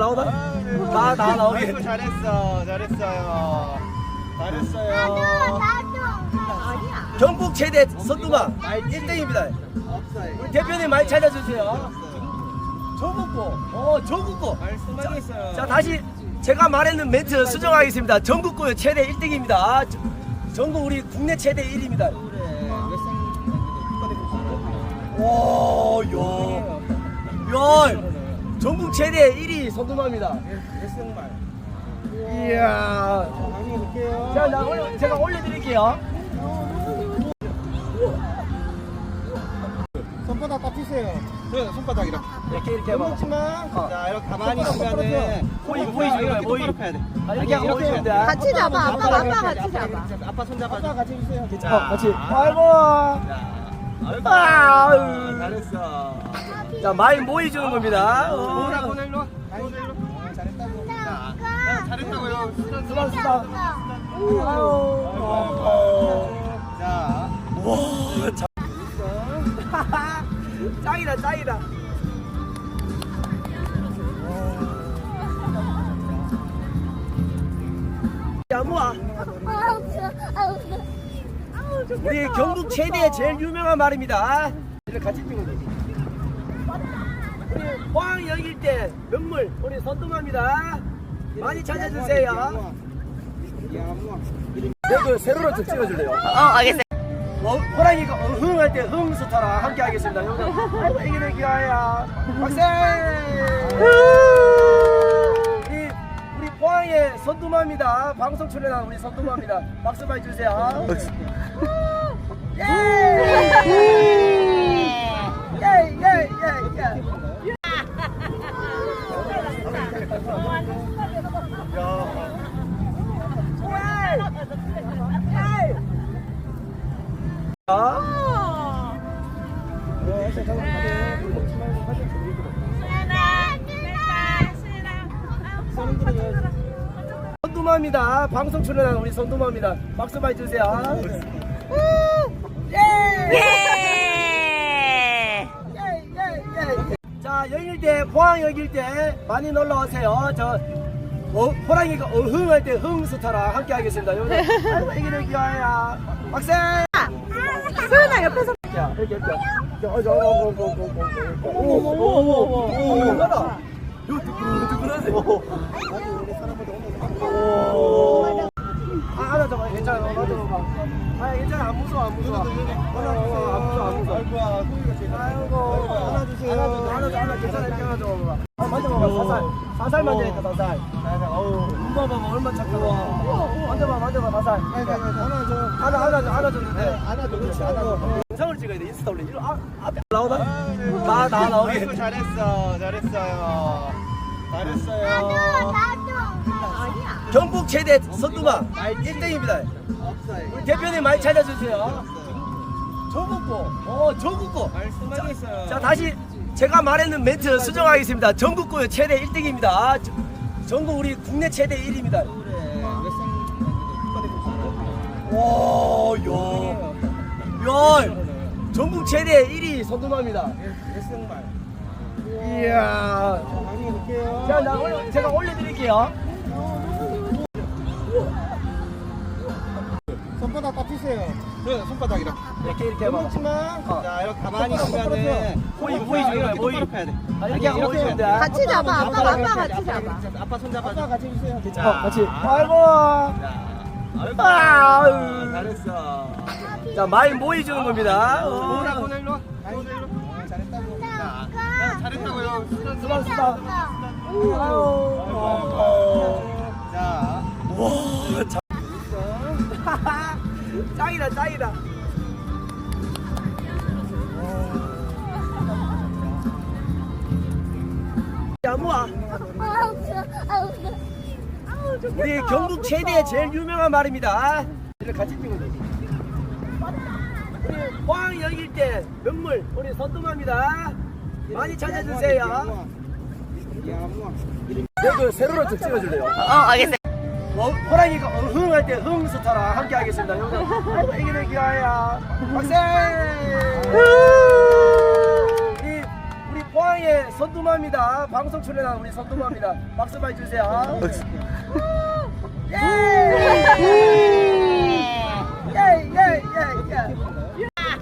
나오나? 다, 다 나오게. 아이고, 잘했어, 잘했어요. 잘했어요. 경북 최대 선두마 1등입니다. 우리 대표님 많이 찾아주세요. 전국고, 어, 전국고. 말씀하게 있어요. 자, 다시 제가 말했는 멘트 수정하겠습니다. 전국고 최대 1등입니다. 전국 우리 국내 최대 1위입니다. 와, 야, 야, 전국 최대 1위 선두마입니다. 말 이야. 자, 나 올려, 제가 올려드릴게요. 손바닥 딱 펴세요. 네, 손바닥 이렇게. 이렇게 이렇게 해봐. 그렇지만 어. 자 이렇게 가만히 있으면은 보이, 보이 중에 이렇게 보이. 똑바로 펴야 돼. 아, 이렇게 올리면 돼. 같이 잡아. 아빠, 아빠 이렇게 같이 잡아. 이렇게. 아빠 손 잡아. 아빠 같이 해주세요. 어, 같이. 아이고. 아이고, 아유. 잘했어. 자, 많이 모여주는 겁니다. 오라 어. 오늘 일로 와. 잘했다고. 자, 잘했다고요. 수고하셨습니다. 아유. 어. 자, 와, 참. 짱이다, 짱이다. 야, 뭐야? 우리 경북 최대 제일 유명한 말입니다. 이를 같이 찍어줘. 우리 포항 여길 때 명물 우리 선동합니다. 많이 찾아주세요. 야, 뭐. 내그 세로로 좀 찍어줄래요? 어, 알겠어요. 어, 호랑이가 어흥할 때 흥스타랑 함께 하겠습니다. 여러분, 아이고 애기들 귀여워요. 박세! 우리 우리 포항의 선두마입니다. 방송 출연한 우리 선두마입니다. 박수 많이 주세요. 예! 예, 예, 예, 예. 선두마입니다. 방송 출연한 우리 선두마입니다. 박수 많이 주세요. 예! 예! 자, 여길 때, 포항 여길 때 많이 놀러 오세요. 저, 어, 호랑이가 어흥 할 때 흥스타랑 함께 하겠습니다. 여러분, 아이고, 애기들 귀여워요. 박세! 소연아, 옆에서. 야, 이렇게, 이렇게. 야, 어, 저, 어, 어, 어, 어, 어, 어. 어머, 어머, 어머, 어머, 어머, 얼마나? 이거 뜨끈뜨끈하네. 오. 아, 만져봐봐. 사살. 사살 만져야겠다, 사살. 어우. 눈 봐봐. 얼마나 착하다. 만져봐, 만져봐, 사살. 하나 줘. 하나, 하나 더, 하나 줬는데. 하나 줘. 그렇지, 하나 줘. 영상을 찍어야 돼. 인스타 올려. 아, 앞에 나오나? 다, 다 나오게. 아이고, 잘했어, 잘했어요. 잘했어요. 경북 최대 선두마 1등입니다. 우리 대표님 많이 찾아주세요. 전국고, 어, 전국고. 말씀하게 있어요. 자, 다시 제가 말했는 멘트 수정하겠습니다. 전국고 최대 1등입니다. 전국 우리 국내 최대 1위입니다. 와, 야, 야, 전국 최대 1위 선두마입니다. 이야. 방송해 볼게요. 자, 나 올려, 제가 올려드릴게요. 손바닥 딱 펴세요. 네, 손바닥 이렇게. 이렇게 이렇게 해봐. 그렇지만 어. 자 이렇게 가만히 있으면은 보이, 보이 이렇게 보이. 똑바로 펴야 돼. 아, 이렇게 하고 올리면 돼. 같이 잡아. 아빠, 아빠 같이 잡아. 아빠 손 잡아. 아빠 같이 해주세요. 어, 같이. 아이고. 아이고, 아유. 잘했어. 자, 많이 모여주는 겁니다. 오라 어. 와. 잘했다고. 잘했다고요. 수고하셨습니다. 아유. 어. 자, 와, 참. 짱이다, 짱이다. 야, 뭐야? 우리 경북 최대 제일 유명한 말입니다. 이를 같이 찍어줘. 우리 포항 여길 때 명물 우리 선동합니다. 많이 찾아주세요. 야, 뭐. 내그 세로로 좀 찍어줄래요? 어, 알겠어요. 어, 호랑이가 어 흥할 때 흥스타랑 함께 하겠습니다. 여러분, 아이고 애기들 귀여워요. 박세! 우리 우리 포항 포항의 선두마입니다. 방송 출연한 우리 선두마입니다. 박수 많이 주세요. 예! 예, 예, 예, 예. 아?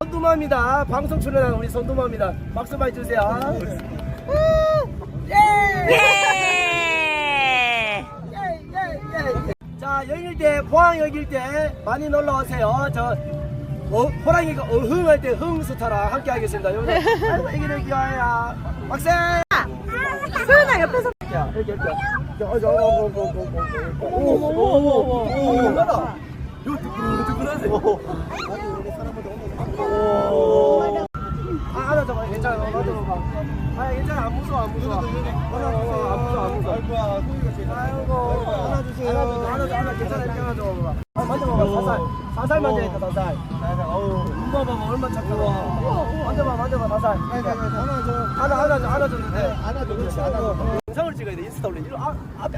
선두마입니다. 방송 출연한 우리 선두마입니다. 박수 많이 주세요. 예! 예, 예, 예. 자, 여길 때, 포항 여길 때 많이 놀러 오세요. 저 어, 호랑이가 어흥 할 때 흥스타랑 함께 하겠습니다. 여러분, 아이고, 애기들 귀여워요. 박수! 소연아 옆에서 야, 여기, 여기. 저, 어, 저, 어, 어, 어, 어, 어, 어. 오, 오, 오, 오, 오, 오, 얼마나? 이거 뜨끈뜨끈하네. 오. 아, 안아줘봐. 괜찮아. 안아줘봐. 아, 괜찮아. 안 무서워, 안 무서워. 어, 어, 안 무서워, 안 무서워. 아이고. 안아주세요. 안아줘, 안아줘, 안아줘. 괜찮아. 이 아. 살살. 살살 만져야겠다, 살살. 어우. 봐봐. 얼마나 착하다. 만져봐, 만져봐. 안아, 안아줘, 안아줘도 돼. 안아줘, 그렇지, 안아줘. 영상을 찍어야 돼 인스타 올려 아, 앞에